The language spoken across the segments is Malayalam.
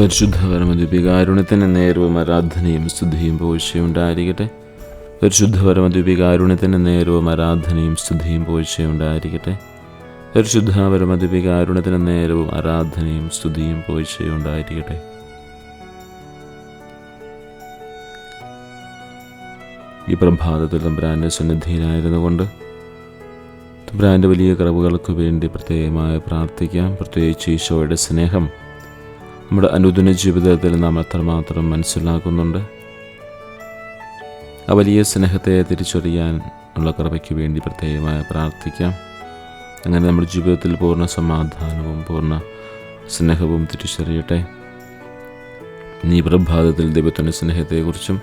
പരിശുദ്ധ പരമദ്വീപികാരുണ്യത്തിന് നേരവും ആരാധനയും സ്തുതിയും പോഴ്ചയും ഉണ്ടായിരിക്കട്ടെ. പരിശുദ്ധ പരമദ്വീപികാരുണ്യത്തിന് നേരവും ആരാധനയും സ്തുതിയും പോഴ്ചയും ഉണ്ടായിരിക്കട്ടെ. പരിശുദ്ധ പരമദ്വീപികാരുണ്യത്തിന് നേരവും ആരാധനയും സ്തുതിയും പോഴ്ചയും ഉണ്ടായിരിക്കട്ടെ. ഈ പ്രഭാതത്തിൽ തമ്പ്രാന്റെ സന്നിധിയിലായിരുന്നു കൊണ്ട് ബ്രാൻഡ് വലിയ കറവുകൾക്ക് വേണ്ടി പ്രത്യേകമായി പ്രാർത്ഥിക്കാം. പ്രത്യേകിച്ച് ഈശോയുടെ സ്നേഹം നമ്മുടെ അനുദിന ജീവിതത്തിൽ നാം എത്രമാത്രം മനസ്സിലാക്കുന്നുണ്ട്? ആ വലിയ സ്നേഹത്തെ തിരിച്ചറിയാൻ ഉള്ള കൃപയ്ക്ക് വേണ്ടി പ്രത്യേകമായി പ്രാർത്ഥിക്കാം. അങ്ങനെ നമ്മുടെ ജീവിതത്തിൽ പൂർണ സമാധാനവും പൂർണ സ്നേഹവും തിരിച്ചറിയട്ടെ. നീ പ്രഭാതത്തിൽ ദൈവത്തിന്റെ സ്നേഹത്തെക്കുറിച്ചും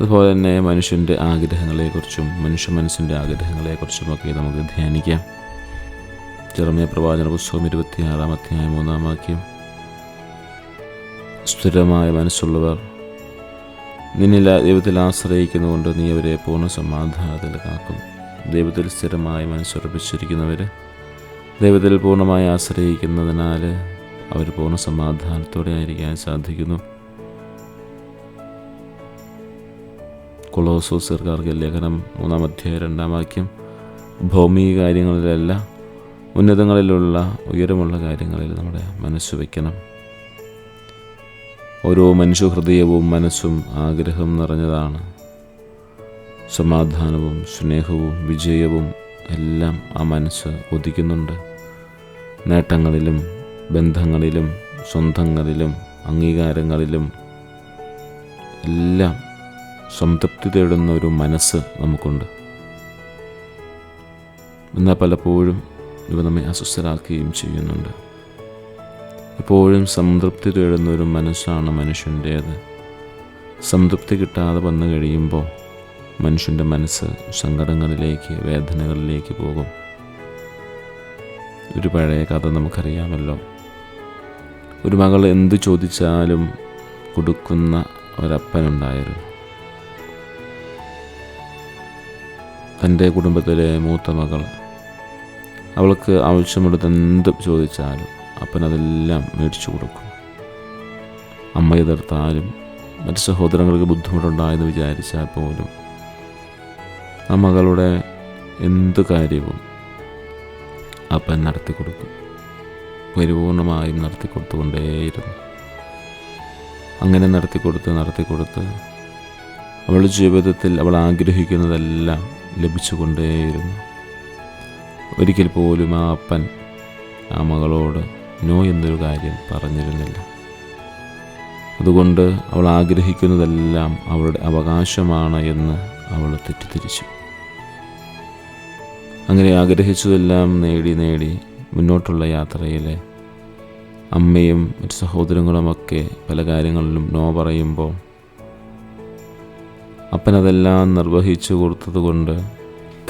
അതുപോലെ തന്നെ മനുഷ്യന്റെ ആഗ്രഹങ്ങളെക്കുറിച്ചും മനുഷ്യ മനസ്സിന്റെ ആഗ്രഹങ്ങളെക്കുറിച്ചുമൊക്കെ നമുക്ക് ധ്യാനിക്കാം. ചെറുമയ പ്രവാചന പുസ്തകം ഇരുപത്തിയാറാം അധ്യായം മൂന്നാം വാക്യം. സ്ഥിരമായ മനസ്സുള്ളവർ. നിന്നിൽ ദൈവത്തിൽ ആശ്രയിക്കുന്നുകൊണ്ട് നീ അവരെ പൂർണ സമാധാനത്തിൽ കാക്കും ദൈവത്തിൽ സ്ഥിരമായി മനസ്സുറപ്പിച്ചിരിക്കുന്നവർ ദൈവത്തിൽ പൂർണമായി ആശ്രയിക്കുന്നതിനാൽ അവർ പൂർണ സമാധാനത്തോടെ ആയിരിക്കാൻ സാധിക്കുന്നു. കൊളോസോസർക്കാർക്ക് ലേഖനം മൂന്നാം അധ്യായം രണ്ടാം വാക്യം ഭൗമിക കാര്യങ്ങളിലല്ല ഉന്നതങ്ങളിലുള്ള ഉയരമുള്ള കാര്യങ്ങളിൽ നമ്മുടെ മനസ്സ് വയ്ക്കണം. ഓരോ മനുഷ്യഹൃദയവും മനസ്സും ആഗ്രഹം നിറഞ്ഞതാണ്. സമാധാനവും സ്നേഹവും വിജയവും എല്ലാം ആ മനസ്സ് ഒതിക്കുന്നുണ്ട് നേട്ടങ്ങളിലും ബന്ധങ്ങളിലും സ്വന്തങ്ങളിലും അംഗീകാരങ്ങളിലും എല്ലാം സംതൃപ്തി തേടുന്ന ഒരു മനസ്സ് നമുക്കുണ്ട്. എന്നാൽ പലപ്പോഴും ഇവ നമ്മെ അസ്വസ്ഥരാക്കുകയും ചെയ്യുന്നുണ്ട്. എപ്പോഴും സംതൃപ്തി തേടുന്ന ഒരു മനസ്സാണ് മനുഷ്യന്റേത്. സംതൃപ്തി കിട്ടാതെ വന്നു കഴിയുമ്പോൾ മനുഷ്യന്റെ മനസ്സ് സങ്കടങ്ങളിലേക്ക് വേദനകളിലേക്ക് പോകും. ഒരു പഴയ കഥ നമുക്കറിയാമല്ലോ. ഒരു മകൾ എന്ത് ചോദിച്ചാലും കൊടുക്കുന്ന ഒരപ്പനുണ്ടായിരുന്നു. തന്റെ കുടുംബത്തിലെ മൂത്ത മകൾ അവൾക്ക് ആവശ്യമുള്ളത് എന്ത് ചോദിച്ചാലും അപ്പൻ അതെല്ലാം മേടിച്ചു കൊടുക്കും. അമ്മ എതിർത്താലും മറ്റ് സഹോദരങ്ങൾക്ക് ബുദ്ധിമുട്ടുണ്ടായെന്ന് വിചാരിച്ചാൽ പോലും ആ മകളുടെ എന്ത് കാര്യവും അപ്പൻ നടത്തി കൊടുക്കും. പരിപൂർണമായും നടത്തി കൊടുത്തുകൊണ്ടേയിരുന്നു. അങ്ങനെ നടത്തി കൊടുത്ത് നടത്തി കൊടുത്ത് അവളുടെ ജീവിതത്തിൽ അവൾ ആഗ്രഹിക്കുന്നതെല്ലാം ലഭിച്ചുകൊണ്ടേയിരുന്നു ഒരിക്കൽ പോലും ആ അപ്പൻ ആ മകളോട് നോ എന്നൊരു കാര്യം പറഞ്ഞിരുന്നില്ല. അതുകൊണ്ട് അവൾ ആഗ്രഹിക്കുന്നതെല്ലാം അവളുടെ അവകാശമാണ് എന്ന് അവൾ തെറ്റിദ്ധരിച്ചു. അങ്ങനെ ആഗ്രഹിച്ചതെല്ലാം നേടി നേടി മുന്നോട്ടുള്ള യാത്രയിലെ അമ്മയും മറ്റ് സഹോദരങ്ങളുമൊക്കെ പല കാര്യങ്ങളിലും നോ പറയുമ്പോൾ അപ്പനതെല്ലാം നിർവഹിച്ചു കൊടുത്തതുകൊണ്ട്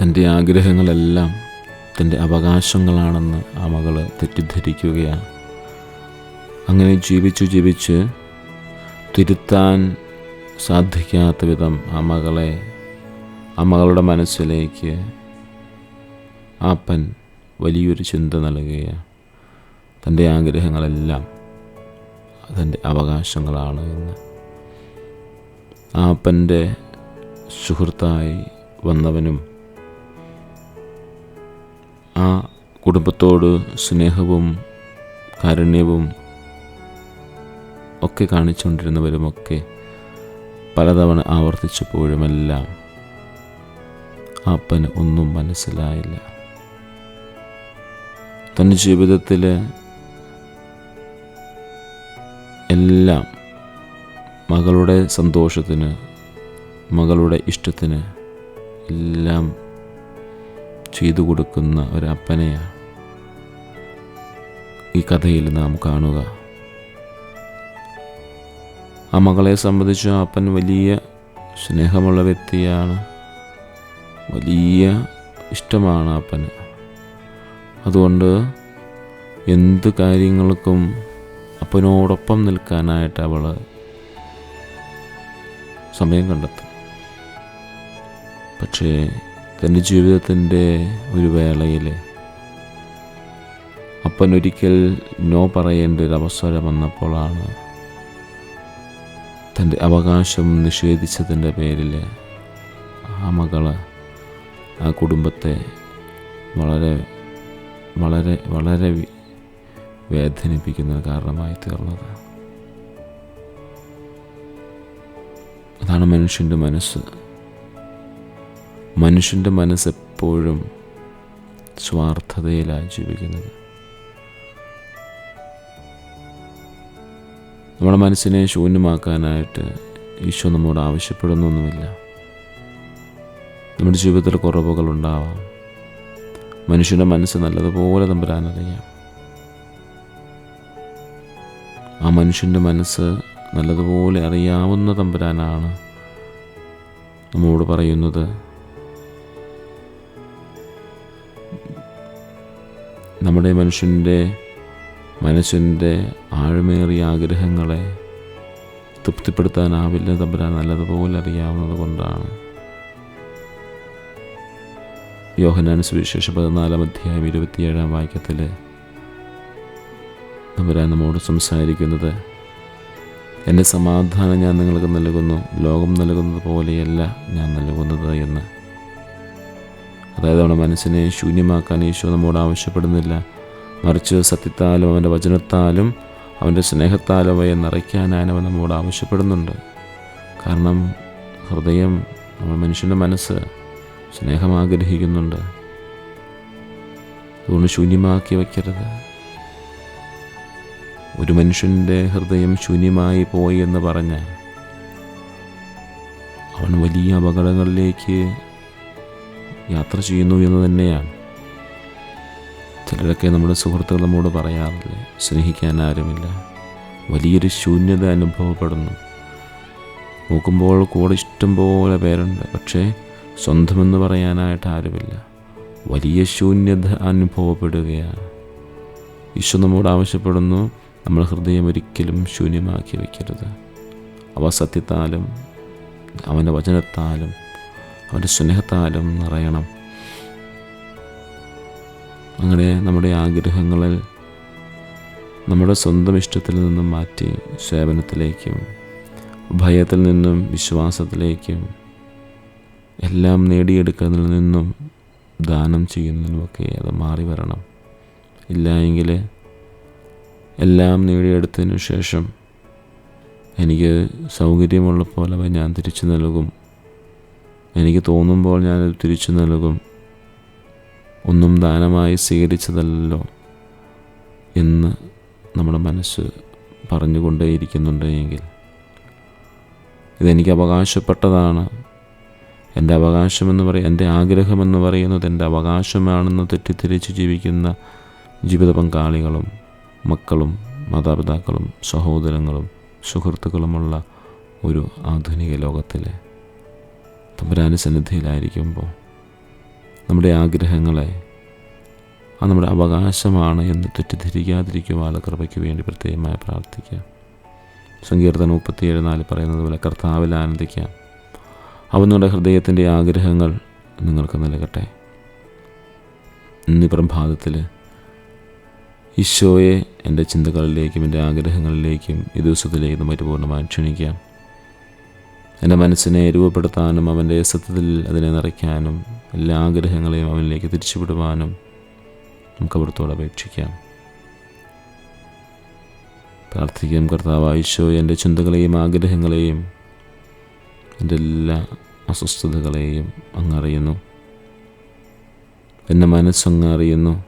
തന്റെ ആഗ്രഹങ്ങളെല്ലാം തന്റെ അവകാശങ്ങളാണെന്ന് ആ മകൾ തെറ്റിദ്ധരിക്കുകയാണ്. അങ്ങനെ ജീവിച്ചു ജീവിച്ച് തിരുത്താൻ സാധിക്കാത്ത വിധം ആ മകളെ ആ മകളുടെ മനസ്സിലേക്ക് ആപ്പൻ വലിയൊരു ചിന്ത നൽകുകയാണ്. തന്റെ ആഗ്രഹങ്ങളെല്ലാം തന്റെ അവകാശങ്ങളാണ് എന്ന്. ആപ്പന്റെ സുഹൃത്തായി വന്നവനും ആ കുടുംബത്തോട് സ്നേഹവും കാരുണ്യവും ഒക്കെ കാണിച്ചുകൊണ്ടിരുന്നവരുമൊക്കെ പലതവണ ആവർത്തിച്ചപ്പോഴുമെല്ലാം അപ്പന് ഒന്നും മനസ്സിലായില്ല. തന്റെ ജീവിതത്തിൽ എല്ലാം മകളുടെ സന്തോഷത്തിന് മകളുടെ ഇഷ്ടത്തിന് എല്ലാം ചെയ്തു കൊടുക്കുന്ന ഒരപ്പനെയാണ്. ഈ കഥയിൽ നാം കാണുക. ആ മകളെ സംബന്ധിച്ച് അപ്പൻ വലിയ സ്നേഹമുള്ള വ്യക്തിയാണ്. വലിയ ഇഷ്ടമാണ് അപ്പന്. അതുകൊണ്ട് എന്ത് കാര്യങ്ങൾക്കും അപ്പനോടൊപ്പം നിൽക്കാനായിട്ട് അവൾ സമയം കണ്ടെത്തും. പക്ഷേ തന്റെ ജീവിതത്തിന്റെ ഒരു വേളയിൽ അപ്പൻ ഒരിക്കൽ നോ പറയേണ്ട ഒരു അവസരം വന്നപ്പോഴാണ് തന്റെ അവകാശം നിഷേധിച്ചതിന്റെ പേരിൽ ആ മകൾ ആ കുടുംബത്തെ വളരെ വളരെ വളരെ വേദനിപ്പിക്കുന്ന കാരണമായി തീർന്നത്. അതാണ് മനുഷ്യന്റെ മനസ്സ്. മനുഷ്യന്റെ മനസ്സെപ്പോഴും സ്വാർത്ഥതയിലാണ് ജീവിക്കുന്നത്. നമ്മുടെ മനസ്സിനെ ശൂന്യമാക്കാനായിട്ട് ഈശോ നമ്മോട് ആവശ്യപ്പെടുന്നൊന്നുമില്ല. നമ്മുടെ ജീവിതത്തിൽ കുറവുകൾ ഉണ്ടാവാം മനുഷ്യന്റെ മനസ്സ് നല്ലതുപോലെ തമ്പുരാനറിയാം. ആ മനുഷ്യന്റെ മനസ്സ് നല്ലതുപോലെ അറിയാവുന്ന തമ്പുരാനാണ് നമ്മോട് പറയുന്നത്. നമ്മുടെ മനുഷ്യന്റെ മനസ്സിന്റെ ആഴമേറിയ ആഗ്രഹങ്ങളെ തൃപ്തിപ്പെടുത്താനാവില്ല തമ്പുരാൻ. നല്ലതുപോലെ അറിയാവുന്നത് കൊണ്ടാണ്. യോഹനാൻ സുവിശേഷ പതിനാലാം അധ്യായം ഇരുപത്തിയേഴാം വാക്യത്തിൽ തമ്പുരാൻ നമ്മോട് സംസാരിക്കുന്നത് എന്റെ സമാധാനം ഞാൻ നിങ്ങൾക്ക് നൽകുന്നു ലോകം നൽകുന്നത് പോലെയല്ല ഞാൻ നൽകുന്നത് എന്ന്. അതായത് നമ്മുടെ മനസ്സിനെ ശൂന്യമാക്കാൻ ഈശോ നമ്മോട് ആവശ്യപ്പെടുന്നില്ല. മറിച്ച് സത്യത്താലും അവന്റെ വചനത്താലും അവന്റെ സ്നേഹത്താലും അവയെ നിറയ്ക്കാനായി അവൻ നമ്മോട് ആവശ്യപ്പെടുന്നുണ്ട്. കാരണം ഹൃദയം നമ്മൾ മനുഷ്യന്റെ മനസ്സ് സ്നേഹം ആഗ്രഹിക്കുന്നുണ്ട്. അതുകൊണ്ട് ശൂന്യമാക്കി വയ്ക്കരുത്. ഒരു മനുഷ്യന്റെ ഹൃദയം ശൂന്യമായി പോയി എന്ന് പറഞ്ഞ് അവൻ വലിയ അപകടങ്ങളിലേക്ക് യാത്ര ചെയ്യുന്നു എന്ന് തന്നെയാണ്. ചിലരൊക്കെ നമ്മുടെ സുഹൃത്തുക്കൾ നമ്മോട് പറയാറില്ലേ? സ്നേഹിക്കാൻ ആരുമില്ല. വലിയൊരു ശൂന്യത അനുഭവപ്പെടുന്നു. നോക്കുമ്പോൾ കൂടെ ഇഷ്ടം പോലെ പേരുണ്ട്. പക്ഷേ സ്വന്തമെന്ന് പറയാനായിട്ട് ആരുമില്ല. വലിയ ശൂന്യത അനുഭവപ്പെടുകയാണ്. ഈശോ നമ്മോട് ആവശ്യപ്പെടുന്നു നമ്മൾ ഹൃദയം ഒരിക്കലും ശൂന്യമാക്കി വയ്ക്കരുത് അവ സത്യത്താലും അവന്റെ വചനത്താലും അവന്റെ സ്നേഹത്താലും നിറയണം. അങ്ങനെ നമ്മുടെ ആഗ്രഹങ്ങളിൽ നമ്മുടെ സ്വന്തം ഇഷ്ടത്തിൽ നിന്നും മാറ്റി സേവനത്തിലേക്കും ഭയത്തിൽ നിന്നും വിശ്വാസത്തിലേക്കും എല്ലാം നേടിയെടുക്കുന്നതിൽ നിന്നും ദാനം ചെയ്യുന്നതിനുമൊക്കെ അത് മാറി വരണം. ഇല്ല എങ്കിൽ എല്ലാം നേടിയെടുത്തതിനു ശേഷം എനിക്ക് സൗകര്യമുള്ള പോലെ ഞാൻ തിരിച്ചു നൽകും. എനിക്ക് തോന്നുമ്പോൾ ഞാനത് തിരിച്ചു നൽകും. ഒന്നും ദാനമായി സ്വീകരിച്ചതല്ലോ എന്ന് നമ്മുടെ മനസ്സ് പറഞ്ഞുകൊണ്ടേയിരിക്കുന്നുണ്ട് എങ്കിൽ ഇതെനിക്ക് അവകാശപ്പെട്ടതാണ്. എന്റെ അവകാശമെന്ന് പറയും എന്റെ ആഗ്രഹമെന്ന് പറയുന്നത് എന്റെ അവകാശമാണെന്ന് തെറ്റിദ്ധരിച്ച് ജീവിക്കുന്ന ജീവിത പങ്കാളികളും മക്കളും മാതാപിതാക്കളും സഹോദരങ്ങളും സുഹൃത്തുക്കളുമുള്ള ഒരു ആധുനിക ലോകത്തിലെ തമ്പുരാന സന്നിധിയിലായിരിക്കുമ്പോൾ നമ്മുടെ ആഗ്രഹങ്ങളെ അത് നമ്മുടെ അവകാശമാണ് എന്ന് തെറ്റിദ്ധരിക്കാതിരിക്കുവാനുള്ള കൃപയ്ക്ക് വേണ്ടി പ്രത്യേകമായി പ്രാർത്ഥിക്കാം. സങ്കീർത്തനം മുപ്പത്തിയേഴ് നാല് പറയുന്നത് പോലെ കർത്താവിൽ ആനന്ദിക്കാം. അവൻ നിങ്ങളുടെ ഹൃദയത്തിന്റെ ആഗ്രഹങ്ങൾ നിങ്ങൾക്ക് നൽകട്ടെ. ഇന്ന് പ്രഭാതത്തിൽ ഈശോയെ എന്റെ ചിന്തകളിലേക്കും എന്റെ ആഗ്രഹങ്ങളിലേക്കും ഈ ദിവസത്തിലേക്കും പരിപൂർണമായി ക്ഷണിക്കാം. എന്റെ മനസ്സിനെ രൂപപ്പെടുത്താനും അവന്റെ സത്യത്തിൽ അതിനെ നിറയ്ക്കാനും എല്ലാ ആഗ്രഹങ്ങളെയും അവനിലേക്ക് തിരിച്ചുവിടുവാനും നമുക്ക് അവിടുത്തോട് അപേക്ഷിക്കാം. പ്രാർത്ഥിക്കും കർത്താവ് ഈശോ എന്റെ ചിന്തകളെയും ആഗ്രഹങ്ങളെയും എന്റെ എല്ലാ അസ്വസ്ഥതകളെയും അങ്ങറിയുന്നു. എന്റെ മനസ്സങ്ങ് അറിയുന്നു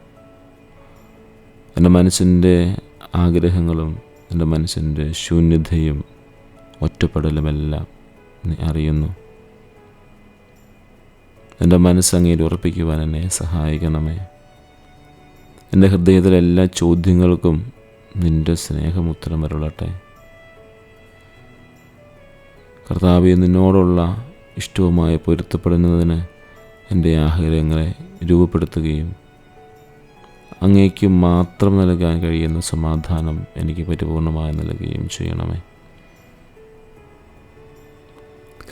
എന്റെ മനസ്സിന്റെ ആഗ്രഹങ്ങളും എന്റെ മനസ്സിന്റെ ശൂന്യതയും ഒറ്റപ്പെടലുമെല്ലാം നീ അറിയുന്നു. എന്റെ മനസ്സങ്ങയിൽ ഉറപ്പിക്കുവാൻ എന്നെ സഹായിക്കണമേ. എന്റെ ഹൃദയത്തിലെ എല്ലാ ചോദ്യങ്ങൾക്കും നിന്റെ സ്നേഹം ഉത്തരം വരളട്ടെ. കർത്താവ് നിന്നോടുള്ള ഇഷ്ടവുമായി പൊരുത്തപ്പെടുന്നതിന് എന്റെ ആഗ്രഹങ്ങളെ രൂപപ്പെടുത്തുകയും അങ്ങേക്ക് മാത്രം നൽകാൻ കഴിയുന്ന സമാധാനം എനിക്ക് പരിപൂർണമായി നൽകുകയും ചെയ്യണമേ.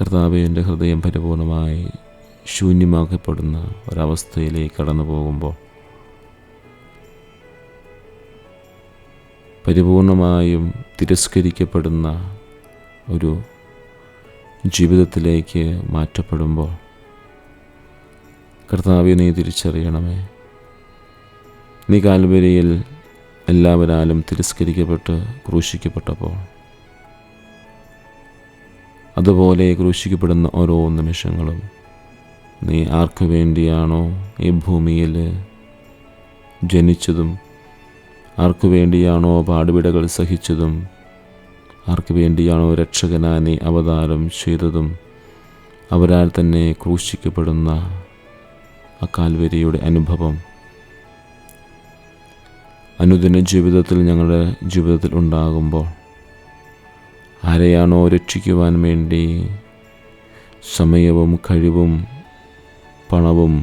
കർത്താവെ എന്റെ ഹൃദയം പരിപൂർണമായി ശൂന്യമാക്കപ്പെടുന്ന ഒരവസ്ഥയിലേക്ക് കടന്നു പോകുമ്പോൾ പരിപൂർണമായും തിരസ്കരിക്കപ്പെടുന്ന ഒരു ജീവിതത്തിലേക്ക് മാറ്റപ്പെടുമ്പോൾ കർത്താവ് നീ തിരിച്ചറിയണമേ. നീ കാൽവരിയിൽ എല്ലാവരാലും തിരസ്കരിക്കപ്പെട്ട് ക്രൂശിക്കപ്പെട്ടപ്പോൾ അതുപോലെ ക്രൂശിക്കപ്പെടുന്ന ഓരോ നിമിഷങ്ങളും. നീ ആർക്കു വേണ്ടിയാണോ ഈ ഭൂമിയിൽ ജനിച്ചതും ആർക്കു വേണ്ടിയാണോ പാടുപിടകൾ സഹിച്ചതും ആർക്കു വേണ്ടിയാണോ രക്ഷകനാ നീ അവതാരം ചെയ്തതും അവരാൽ തന്നെ ക്രൂശിക്കപ്പെടുന്ന ആ കാൽവരിയുടെ അനുഭവം. അനുദിന ജീവിതത്തിൽ ഞങ്ങളുടെ ജീവിതത്തിൽ ഉണ്ടാകുമ്പോൾ ആരെയാണോ രക്ഷിക്കുവാൻ വേണ്ടി സമയവും കഴിവും പണവും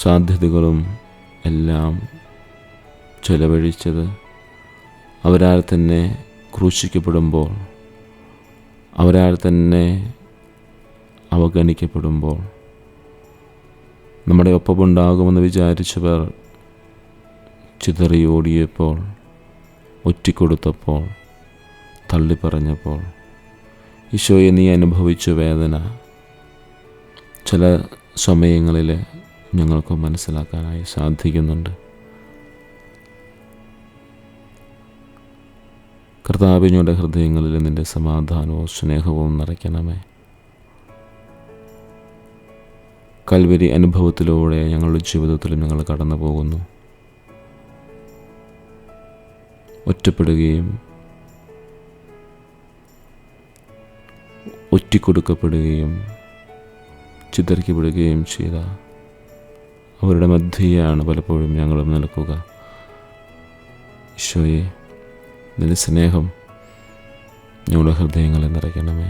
സാധ്യതകളും എല്ലാം ചെലവഴിച്ചത് അവരാൽ തന്നെ ക്രൂശിക്കപ്പെടുമ്പോൾ അവരാൽ തന്നെ അവഗണിക്കപ്പെടുമ്പോൾ നമ്മുടെ ഒപ്പമുണ്ടാകുമെന്ന് വിചാരിച്ചവർ ചിതറിയോടിയപ്പോൾ ഒറ്റിക്കൊടുത്തപ്പോൾ തള്ളിപ്പറഞ്ഞപ്പോൾ ഈശോയെ നീ അനുഭവിച്ച വേദന ചില സമയങ്ങളിൽ ഞങ്ങൾക്ക് മനസ്സിലാക്കാനായി സാധിക്കുന്നുണ്ട്. കർത്താവിനോടെ ഹൃദയങ്ങളിൽ നിന്റെ സമാധാനവും സ്നേഹവും നിറയ്ക്കണമേ. കൽവരി അനുഭവത്തിലൂടെ ഞങ്ങളുടെ ജീവിതത്തിൽ ഞങ്ങൾ കടന്നു പോകുന്നു ഒറ്റപ്പെടുകയും ഒറ്റിക്കൊടുക്കപ്പെടുകയും ചിതറിക്കപ്പെടുകയും ചെയ്ത അവരുടെ മധ്യയാണ് പലപ്പോഴും ഞങ്ങളും നിൽക്കുക ഈശോയെ നിന്റെ സ്നേഹം ഞങ്ങളുടെ ഹൃദയങ്ങളെ നിറയ്ക്കണമേ.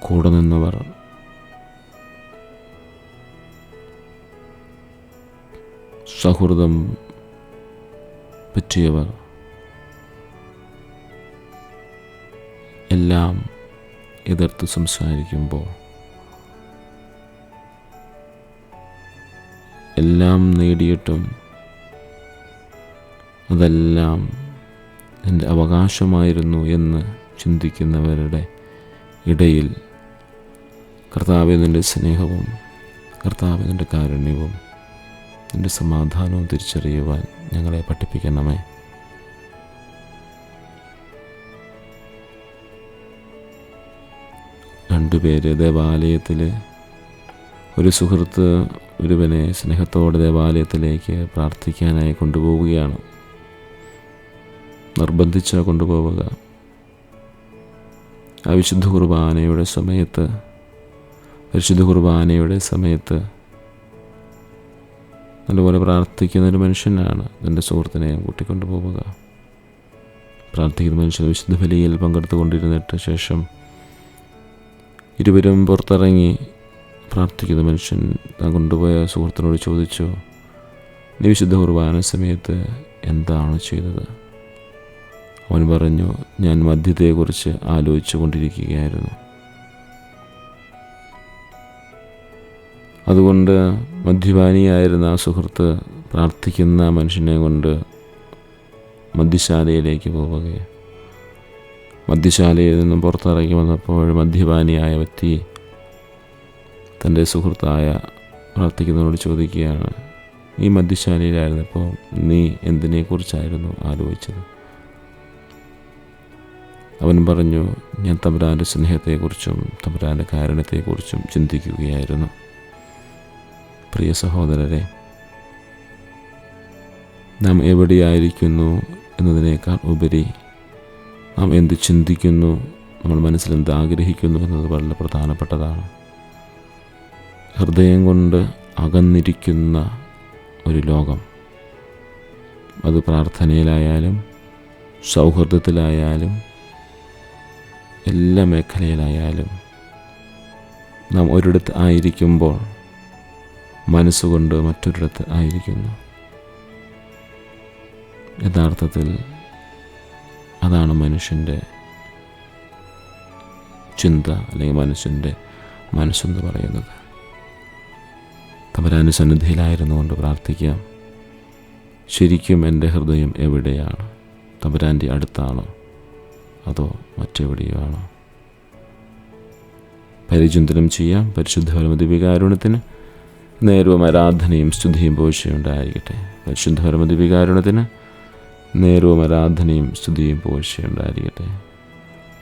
കൂടെ നിന്നവർ സൗഹൃദം പറ്റിയവർ എല്ലാം എതിർത്ത് സംസാരിക്കുമ്പോൾ എല്ലാം നേടിയിട്ടും അതെല്ലാം എന്റെ അവകാശമായിരുന്നു എന്ന് ചിന്തിക്കുന്നവരുടെ ഇടയിൽ കർത്താവിന്റെ സ്നേഹവും കർത്താവിന്റെ കാരുണ്യവും എന്റെ സമാധാനവും തിരിച്ചറിയുവാൻ ഞങ്ങളെ പഠിപ്പിക്കണമേ. രണ്ടുപേര് ദേവാലയത്തിൽ ഒരു സുഹൃത്ത് ഒരുവനെ സ്നേഹത്തോടെ ദേവാലയത്തിലേക്ക് പ്രാർത്ഥിക്കാനായി കൊണ്ടുപോവുകയാണ്. നിർബന്ധിച്ച കൊണ്ടുപോവുക. ആ വിശുദ്ധ കുർബാനയുടെ സമയത്ത് പരിശുദ്ധ കുർബാനയുടെ സമയത്ത് നല്ലപോലെ പ്രാർത്ഥിക്കുന്ന ഒരു മനുഷ്യനാണ് തന്റെ സുഹൃത്തിനെ കൂട്ടിക്കൊണ്ടു പോവുക പ്രാർത്ഥിക്കുന്ന മനുഷ്യൻ വിശുദ്ധ ബലിയിൽ പങ്കെടുത്തുകൊണ്ടിരുന്നിട്ട് ശേഷം ഇരുവരും പുറത്തിറങ്ങി പ്രാർത്ഥിക്കുന്ന മനുഷ്യൻ താൻ കൊണ്ടുപോയ സുഹൃത്തിനോട് ചോദിച്ചു നീ വിശുദ്ധ കുർബാന സമയത്ത് എന്താണ് ചെയ്തത്? അവൻ പറഞ്ഞു ഞാൻ മദ്യത്തെക്കുറിച്ച് ആലോചിച്ചു കൊണ്ടിരിക്കുകയായിരുന്നു. അതുകൊണ്ട് മദ്യപാനിയായിരുന്ന ആ സുഹൃത്ത് പ്രാർത്ഥിക്കുന്ന മനുഷ്യനെ കൊണ്ട് മദ്യശാലയിലേക്ക് പോവുകയാണ്. മദ്യശാലയിൽ നിന്നും പുറത്തിറങ്ങി വന്നപ്പോൾ മദ്യപാനിയായ വ്യക്തി തന്റെ സുഹൃത്തായ പ്രാർത്ഥിക്കുന്നവരോട് ചോദിക്കുകയാണ് ഈ മദ്യശാലയിലായിരുന്നപ്പോൾ നീ എന്തിനെക്കുറിച്ചായിരുന്നു ആലോചിച്ചത്? അവൻ പറഞ്ഞു ഞാൻ തമ്പുരാന്റെ സ്നേഹത്തെക്കുറിച്ചും തമ്പുരാന്റെ കാരണത്തെക്കുറിച്ചും ചിന്തിക്കുകയായിരുന്നു. പ്രിയ സഹോദരരെ നാം എവിടെയായിരിക്കുന്നു എന്നതിനേക്കാൾ ഉപരി നാം എന്ത് ചിന്തിക്കുന്നു? നമ്മൾ മനസ്സിൽ എന്ത് ആഗ്രഹിക്കുന്നു എന്നത് വളരെ പ്രധാനപ്പെട്ടതാണ്. ഹൃദയം കൊണ്ട് അകന്നിരിക്കുന്ന ഒരു ലോകം. അത് പ്രാർത്ഥനയിലായാലും സൗഹൃദത്തിലായാലും എല്ലാ മേഖലയിലായാലും നാം ഒരിടത്ത് ആയിരിക്കുമ്പോൾ മനസ്സുകൊണ്ട് മറ്റൊരിടത്ത് ആയിരിക്കുന്നു. യഥാർത്ഥത്തിൽ അതാണ് മനുഷ്യന്റെ ചിന്ത അല്ലെങ്കിൽ മനുഷ്യന്റെ മനസ്സെന്ന് പറയുന്നത്. തമരാന്റെ സന്നിധിയിലായിരുന്നു കൊണ്ട് പ്രാർത്ഥിക്കാം. ശരിക്കും എന്റെ ഹൃദയം എവിടെയാണ്? തമരാന്റെ അടുത്താണോ? അതോ മറ്റെവിടെയോ ആണോ പരിചിന്തനം ചെയ്യാം. പരിശുദ്ധ പരമദിവികാരുണത്തിന് നേരവും ആരാധനയും സ്തുതിയും പോഴ്ചയുണ്ടായിരിക്കട്ടെ പരിശുദ്ധ പരമദിവികാരുണത്തിന് നേരവും ആരാധനയും സ്തുതിയും പോഴ്ചയുണ്ടായിരിക്കട്ടെ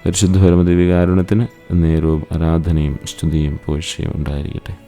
പരിശുദ്ധ പരമദിവികാരുണത്തിന് നേരവും ആരാധനയും സ്തുതിയും പോഴ്ചയും ഉണ്ടായിരിക്കട്ടെ.